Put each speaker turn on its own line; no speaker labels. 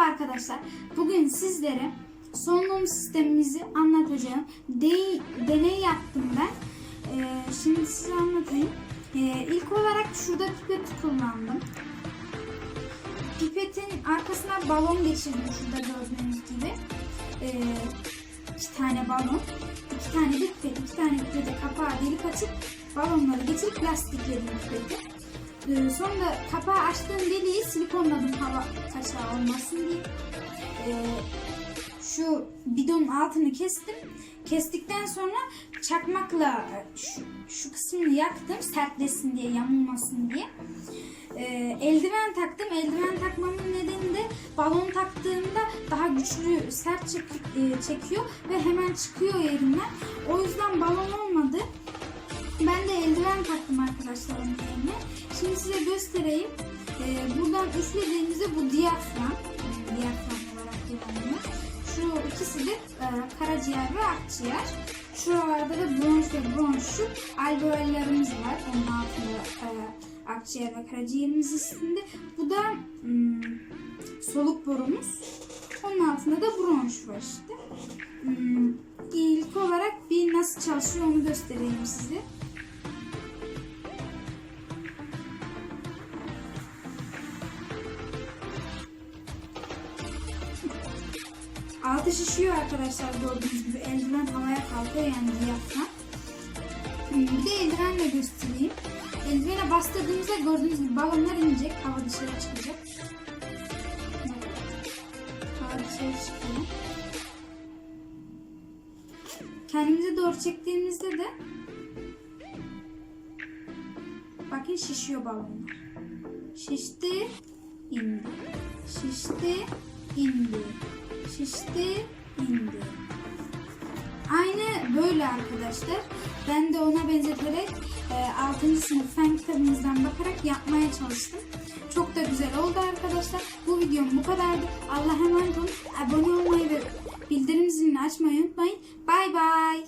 arkadaşlar. Bugün sizlere solunum sistemimizi anlatacağım. De- deney yaptım ben. Ee, şimdi size anlatayım. Ee, ilk olarak şurada pipet kullandım. Pipetin arkasına balon geçirdim şurada gördüğünüz gibi. Ee, iki tane balon, iki tane pipet, iki tane pipete kapağı delik açıp balonları geçirip lastikledim pipeti. Ee, sonra kapağı açtığım deliği silikonladım hava kaçağı olmasın diye. Ee, şu bidonun altını kestim. Kestikten sonra çakmakla şu, şu kısmını yaktım sertleşsin diye, yamulmasın diye. Ee, eldiven taktım. Eldiven takmamın nedeni de balon taktığımda daha güçlü, sert çek- e, çekiyor ve hemen çıkıyor yerinden. O yüzden balon olmadı. Ben taktım arkadaşlar onun yerine. Şimdi size göstereyim. Ee, buradan üflediğimizde bu diyafram, e, diyafram olarak kullanılır. Şu ikisi de e, karaciğer ve akciğer. Şuralarda da bronş ve bronşu alveollerimiz var. Onun altında e, akciğer ve karaciğerimiz üstünde. Bu da hmm, soluk borumuz. Onun altında da bronş var işte. Hmm, ilk olarak bir nasıl çalışıyor onu göstereyim size. Altı şişiyor arkadaşlar gördüğünüz gibi. Eldiven havaya kalkıyor yani diyafram. Bir de eldivenle göstereyim. Eldivene bastırdığımızda gördüğünüz gibi balonlar inecek. Hava dışarı çıkacak. Hava dışarı çıkıyor. Kendimize doğru çektiğimizde de bakın şişiyor balonlar. Şişti, indi. Şişti, indi. Şişti, indi. Aynı böyle arkadaşlar. Ben de ona benzeterek e, 6. sınıf fen kitabımızdan bakarak yapmaya çalıştım. Çok da güzel oldu arkadaşlar. Bu videom bu kadardı. Allah'a emanet olun. Abone olmayı ve bildirim zilini açmayı unutmayın. Bay bay.